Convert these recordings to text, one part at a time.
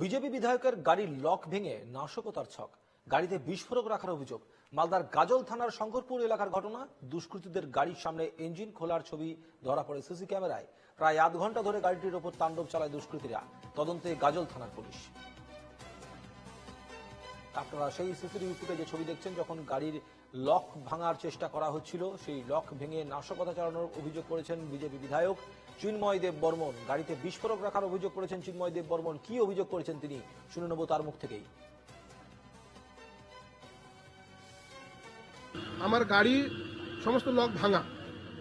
BJP বিধায়কের গাড়ির lock ভেঙে নাশকতার ছক। গাড়িতে বিস্ফোরক রাখার অভিযোগ। মালদার গাজল থানার শঙ্করপুর এলাকার ঘটনা। দুষ্কৃতীদের গাড়ির সামনে ইঞ্জিন খোলার ছবি ধরা পড়ে সিসি ক্যামেরায়। প্রায় আধ ঘণ্টা ধরে গাড়িটির ওপর তাণ্ডব চালায় দুষ্কৃতীরা। তদন্তে গাজল থানার পুলিশ। আপনারা সেই সিসিটিভি ফুটেজে ছবি দেখছেন যখন গাড়ির লক ভাঙার চেষ্টা করা হচ্ছিল। সেই লক ভেঙে নাশকতা চালানোর অভিযোগ করেছেন বিজেপি বিধায়ক চিন্ময় দেব বর্মন। গাড়িতে বিস্ফোরক রাখার অভিযোগ করেছেন চিন্ময় দেব বর্মন। কি অভিযোগ করেছেন তিনি? শুনে নেব তার মুখ থেকেই। আমার গাড়ি সমস্ত লক ভাঙা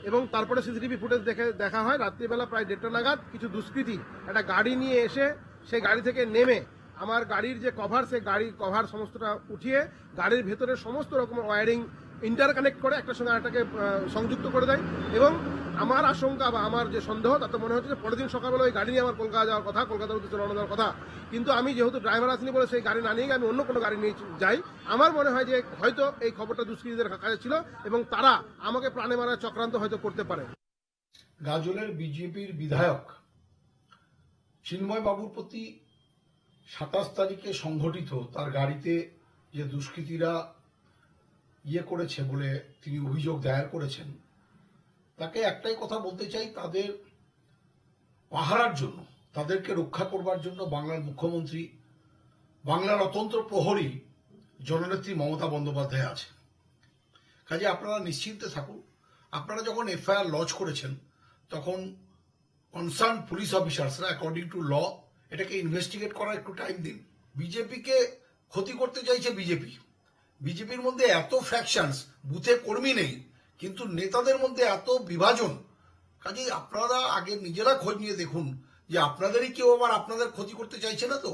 এবং তারপরে সিসিটিভি ফুটেজ দেখে দেখা হয়, রাত্রিবেলা প্রায় দেড়টা নাগাদ কিছু দুষ্কৃতী একটা গাড়ি নিয়ে এসে সেই গাড়ি থেকে নেমে আমার গাড়ির যে কভার সেই গাড়ির কভার সমস্তটা উঠিয়ে গাড়ির ভেতরে সমস্ত রকম ওয়ারিং ইন্টারকানেক্ট করে একটা সঙ্গে আহ, সংযুক্ত করে দেয়। এবং আমার আশঙ্কা বা আমার যে সন্দেহ তাতে মনে হচ্ছে যে পরের দিন সকালবেলা ওই গাড়ি নিয়ে আমার কলকাতা যাওয়ার কথা কলকাতার উদ্দেশ্যে রওনা দেওয়ার কথা। কিন্তু আমি যেহেতু ড্রাইভার আসেনি বলে সেই গাড়ি না নিয়ে আমি অন্য কোনো গাড়ি নিয়ে যাই। আমার মনে হয় যে হয়তো এই খবরটা দুষ্কৃতীদের কাছে ছিল এবং তারা আমাকে প্রাণে মারার চক্রান্ত হয়তো করতে পারে। গাজলের বিজেপির বিধায়ক চিন্ময় বাবুর প্রতি সাতাশ তারিখে সংঘটিত তার গাড়িতে যে দুষ্কৃতীরা ইয়ে করেছে বলে তিনি অভিযোগ দায়ের করেছেন, তাকে একটাই কথা বলতে চাই, তাদের পাহারার জন্য, তাদেরকে রক্ষা করবার জন্য বাংলার মুখ্যমন্ত্রী, বাংলার অতন্ত্র প্রহরী জননেত্রী মমতা বন্দ্যোপাধ্যায় আছে কাজে আপনারা নিশ্চিন্তে থাকুন, আপনারা যখন এফআইআর লজ করেছেন, তখন কনসার্ন পুলিশ অফিসার্সরা অ্যাকর্ডিং টু ল এটাকে ইনভেস্টিগেট করা একটু টাইম দিন। বিজেপিকে ক্ষতি করতে চাইছে বিজেপি। বিজেপির মধ্যে এত ফ্র্যাকশনস বুথে কর্মী নেই, কিন্তু নেতাদের মধ্যে এত বিভাজন। কাজেই আপনারা আগে নিজেরা খোঁজ নিয়ে দেখুন যে আপনাদেরই কেউ আবার আপনাদের ক্ষতি করতে চাইছে না তো?